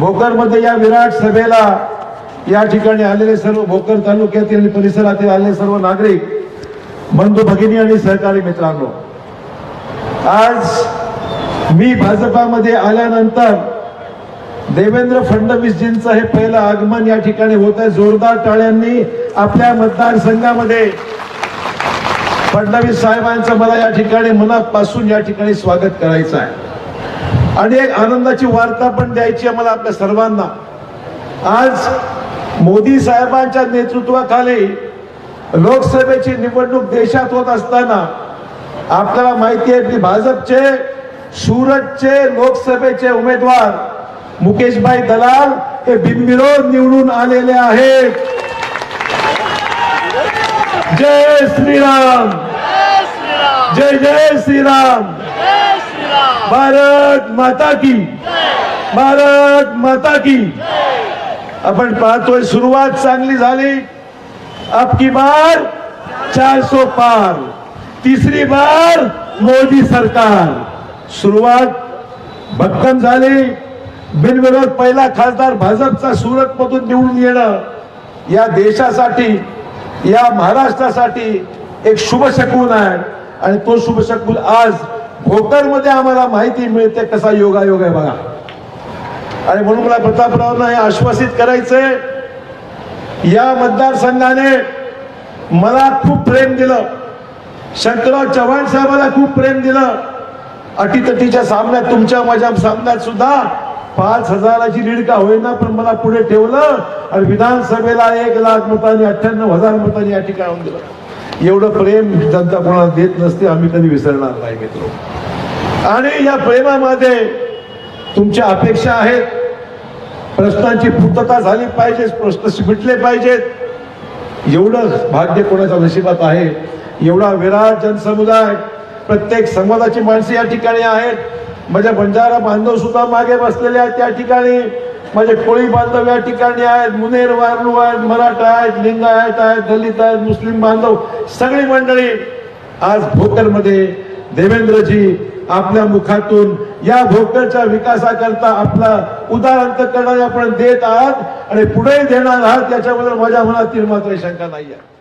भोकरमध्ये या विराट सभेला या ठिकाणी आलेले सर्व भोकर तालुक्यातील आणि परिसरातील आलेले सर्व नागरिक बंधू भगिनी आणि सहकारी मित्रांनो आज मी भाजपामध्ये आल्यानंतर देवेंद्र फडणवीसजींचं हे पहिलं आगमन या ठिकाणी होत आहे. जोरदार टाळ्यांनी आपल्या मतदारसंघामध्ये फडणवीस साहेबांचं मला या ठिकाणी मनापासून या ठिकाणी स्वागत करायचं आहे. आणि एक आनंदाची वार्ता पण द्यायची आहे मला आपल्या सर्वांना. आज मोदी साहेबांच्या नेतृत्वाखाली लोकसभेची निवडणूक देशात होत असताना आपल्याला माहिती आहे की भाजपचे सुरतचे लोकसभेचे उमेदवार मुकेशभाई दलाल हे बिनविरोध निवडून आलेले आहेत. जय श्रीराम. जय जय श्रीराम. भारत माता की। भारत माता की। आपण पाहतोय सुरुवात चांगली झाली. अब की बार चार सो पार. तिसरी बार मोदी सरकार. सुरुवात भक्कम झाली. बिनविरोध पहिला खासदार भाजपचा सुरत मधून निवडून येणं या देशासाठी या महाराष्ट्रासाठी एक शुभ शकून आहे. आणि तो शुभ शकून आज भोकरमध्ये आम्हाला माहिती मिळते कसा योगायोग आहे बघा. आणि म्हणून मला प्रतापरावांना हे आश्वासित करायचंय या मतदारसंघाने मला खूप प्रेम दिलं. शंकरराव चव्हाण साहेबांना खूप प्रेम दिलं. अटीतटीच्या सामन्यात तुमच्या माझ्या सामन्यात सुद्धा पाच हजाराची लीड का होईना पण मला पुढे ठेवलं आणि विधानसभेला एक लाख मतांनी अठ्ठ्याण्णव हजार मतांनी या ठिकाणी दिलं. एवढं प्रेम जनता कोणाला देत नसते आम्ही कधी विसरणार नाही मित्र. आणि या प्रेमामध्ये तुमच्या अपेक्षा आहेत. प्रश्नांची पूर्तता झाली पाहिजे प्रश्न सुटले पाहिजेत. एवढं भाग्य कोणाच्या नशिबात आहे? एवढा विराट जनसमुदाय प्रत्येक समाजाची माणसे या ठिकाणी आहेत. माझ्या बंजारा बांधव सुद्धा मागे बसलेले आहेत त्या ठिकाणी. माझे कोळी बांधव या ठिकाणी आहेत मुनेर वारलू आहेत मराठा आहेत लिंगायत आहेत दलित आहेत मुस्लिम बांधव सगळी मंडळी आज भोकरमध्ये देवेंद्रजी आपल्या मुखातून या भोकरच्या विकासाकरता आपला उदाहरण करणारे आपण देत आहात आणि पुढे देणार आहात याच्याबद्दल माझ्या मनातील मात्र शंका नाही आहे